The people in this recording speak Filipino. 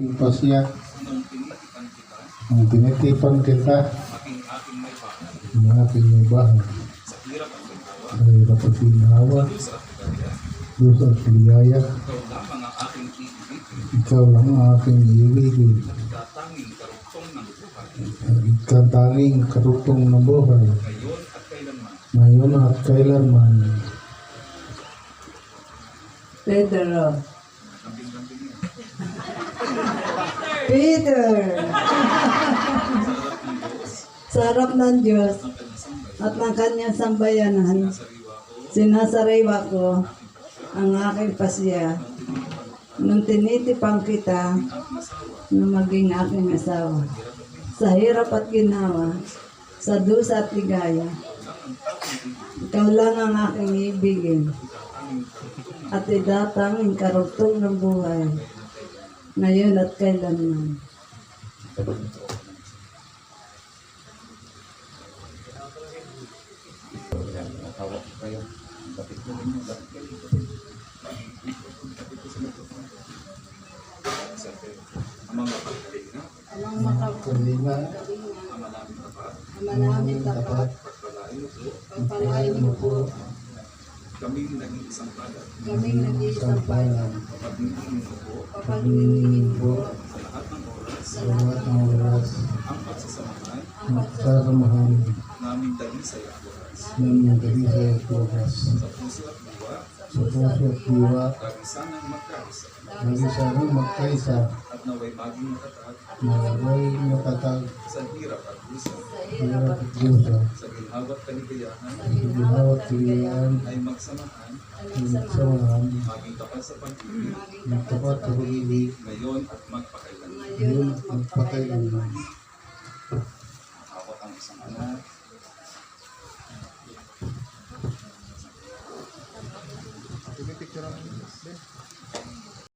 Tinitipan kita, Ang tinitipan kita. may bahay, Ang aking may bahay. sa hirap at ginhawa, Sa hirap at ginawa. Diyos at ligaya. ikaw lamang ang aking iibigin, Ikaw lang ang aking iibigin. tatanging karugtong ng buhay, Ikatanging karutong ng buhay. ngayon at kailanman, Ngayon at kailanman. Pedro. Peter. Sa harap ng Diyos, at ng kanyang sambayanan, sinasariwa ko ang aking pasya nung tinitipang kita na maging aking asawa. Sa hirap at ginawa, sa dusa at ligaya, ikaw lang ang aking ibigin at idatanging karugtong ng buhay ngayon at kailanman. Amang makapagpalit Kalinga. ang malaming tapat, namin tapat, pagpalain mo po kaming naging isang palad, kaming nag-iisang pala. pagniningin mo po, Kapag niningin po sa lahat ng oras, Sa lahat ng oras. ang pagsasamahan, ang pagsa Sasamahan naming dalisay at oras, ng magaling sa oras. sa puso at diwa, Sa puso at diwa. lagi sanang magkaisa, Lagi sa amin magkaisa. at naway maging matatag Na way matatag. sa hirap at gusto, Hirap at Diyosa. sa ginhawa't kaligayahan, Ginawat kiliyan. ay magsamahan, Samahan. maging tapat sa pag-ibig, Ng tapat sa pag-ibig. ngayon at magpakailanman. Ngayon magpakailanman. Hawak ang isang anak,